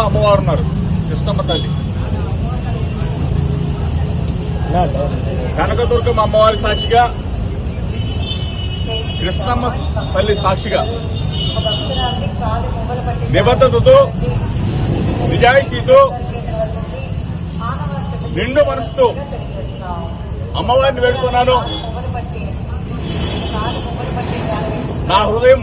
అమ్మవారు ఉన్నారు కృష్ణమ్మ తల్లి. కనకదుర్గమ్మ అమ్మవారి సాక్షిగా కృష్ణమ్మ తల్లి సాక్షిగా నిబద్ధతతో నిజాయితీతో నిండు మనసుతో అమ్మవారిని వేడుకున్నాను. నా హృదయం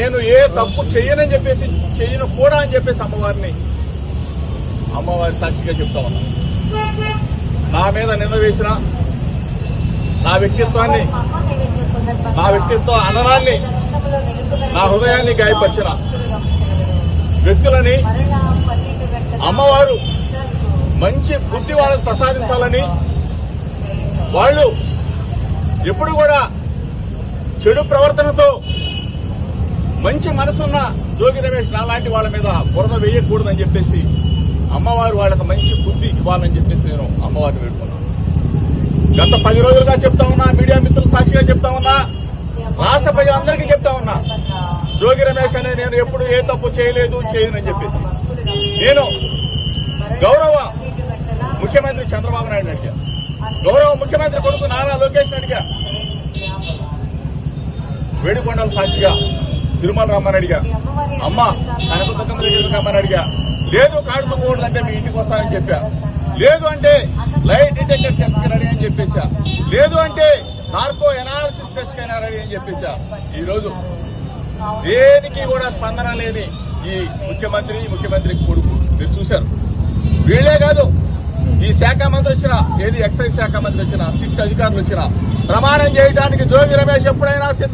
నేను ఏ తప్పు చెయ్యనని చెప్పేసి చెయ్యను కూడా అని చెప్పేసి అమ్మవారిని అమ్మవారి సాక్షిగా చెప్తా ఉన్నా. నా మీద నింద వేసిన నా వ్యక్తిత్వాన్ని నా వ్యక్తిత్వ అననాన్ని నా హృదయాన్ని గాయపరిచిన వ్యక్తులని అమ్మవారు మంచి బుద్ధి వాళ్ళకు ప్రసాదించాలని వాళ్ళు ఎప్పుడు కూడా చెడు ప్రవర్తనతో మంచి మనసున్న జోగి రమేష్ నాలాంటి వాళ్ళ మీద బురద వేయకూడదని చెప్పేసి అమ్మవారు వాళ్ళకి మంచి బుద్ధి ఇవ్వాలని చెప్పేసి నేను అమ్మవారిని వేడుకున్నాను. గత పది రోజులుగా చెప్తా ఉన్నా మీడియా మిత్రులు సాక్షిగా చెప్తా ఉన్నా రాష్ట్ర ప్రజలందరికీ చెప్తా ఉన్నా జోగి రమేష్ అనే నేను ఎప్పుడు ఏ తప్పు చేయలేదు చేయనని చెప్పేసి. నేను గౌరవ ముఖ్యమంత్రి చంద్రబాబు నాయుడు అడిగా. గౌరవ ముఖ్యమంత్రి కొడుకు నారా లోకేష్ అడిగా. వేడుకొండల సాక్షిగా తిరుమల రమ్మని అడిగా. అమ్మ కనకదుర్గమ్మ దగ్గరికి రమ్మని అడిగా. లేదు కాడుకోకూడదు అంటే మీ ఇంటికి వస్తానని చెప్పా. లేదు అంటే లైట్ డిటెక్టర్ టెస్ట్కి రెడీ అని చెప్పేసా లేదు అంటే నార్కో ఎనాలిసిస్ టెస్ట్ కైనా రెడీ అని చెప్పేసా ఈ రోజు దేనికి కూడా స్పందన లేని ఈ ముఖ్యమంత్రి ముఖ్యమంత్రి కొడుకు. మీరు చూశారు. వీళ్ళే కాదు ఈ శాఖ మంత్రి వచ్చిన ఏది ఎక్సైజ్ శాఖ మంత్రి వచ్చిన సిట్ అధికారులు వచ్చిన ప్రమాణం చేయడానికి జోగి రమేష్ ఎప్పుడైనా సిద్ధ